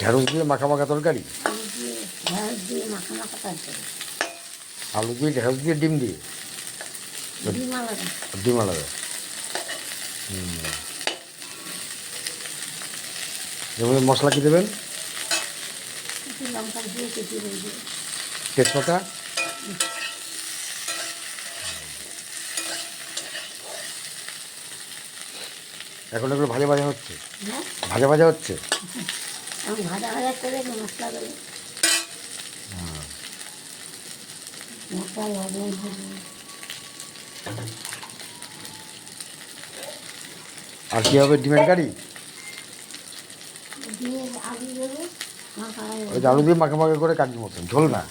ঢেঁড়স দিয়ে মাখা মাখা তরকারি? আলু দিয়ে ঢেঁড়স দিয়ে ডিম দিয়ে? ডিম আলাদা। মধ্যে মশলা কি দেবেন? তেজপাতা? এখন এগুলো ভাজা ভাজা হচ্ছে? হ্যাঁ। ভাজা ভাজা হচ্ছে? আমি ভাজা ভাজা করে মশলা করে মশলা লবণ আর কি হবে ডিমের কারি? মাখা ওই আলু দিয়ে মাখা মাখা করে কাটির মতন ঝোল না?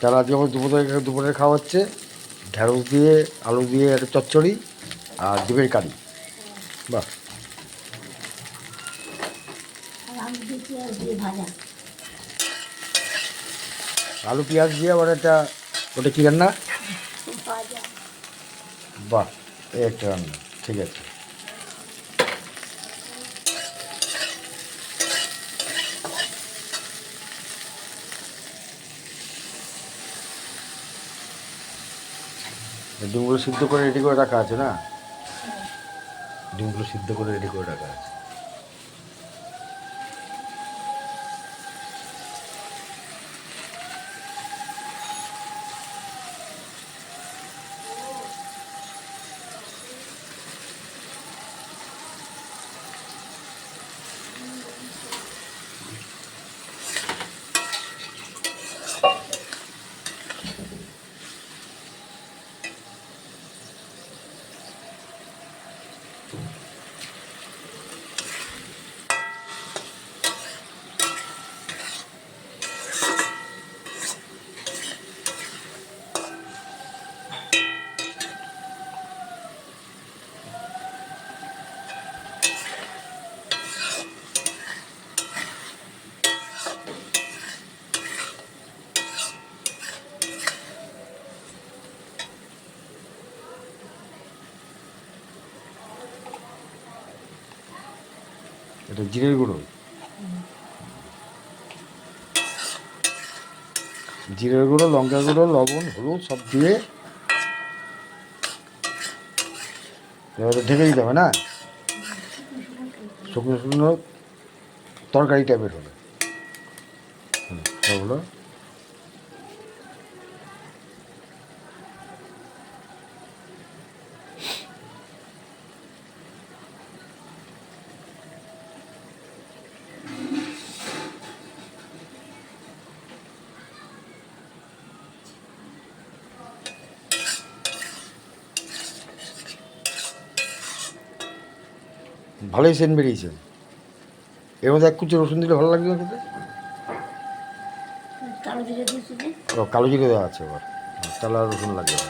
তাহলে আজকে আমার দুপুরে দুপুরে খাওয়া হচ্ছে ঢেঁড়স দিয়ে আলু দিয়ে একটা চচ্চড়ি আর ডিমের কারি। বাহ। আর আলু দিয়ে পেঁয়াজ দিয়ে ভাজা। আলু পেঁয়াজ দিয়ে আবার একটা ওটা কী রান্না? ভাজা। বাহ এই একটা রান্না ঠিক আছে। ডিমগুলো সিদ্ধ করে রেডি করে রাখা আছে না? ডিমগুলো সিদ্ধ করে রেডি করে রাখা আছে। এটা জিরের গুঁড়ো। জিরের গুঁড়ো লঙ্কা গুঁড়ো লবণ হলুদ সব দিয়ে এবারে ঢেকে দিতে হবে না? শুকনো শুকনো তরকারি টাইপের হবে। হুম, ভালোই সেন্ট বেরিয়েছে এর মধ্যে এক কুচি রসুন দিলে ভালো লাগবে না খেতে? কালো জিরে দিয়েছি যে ও কালো জিরে দেওয়া আছে আবার। তাহলে আর রসুন লাগবে না।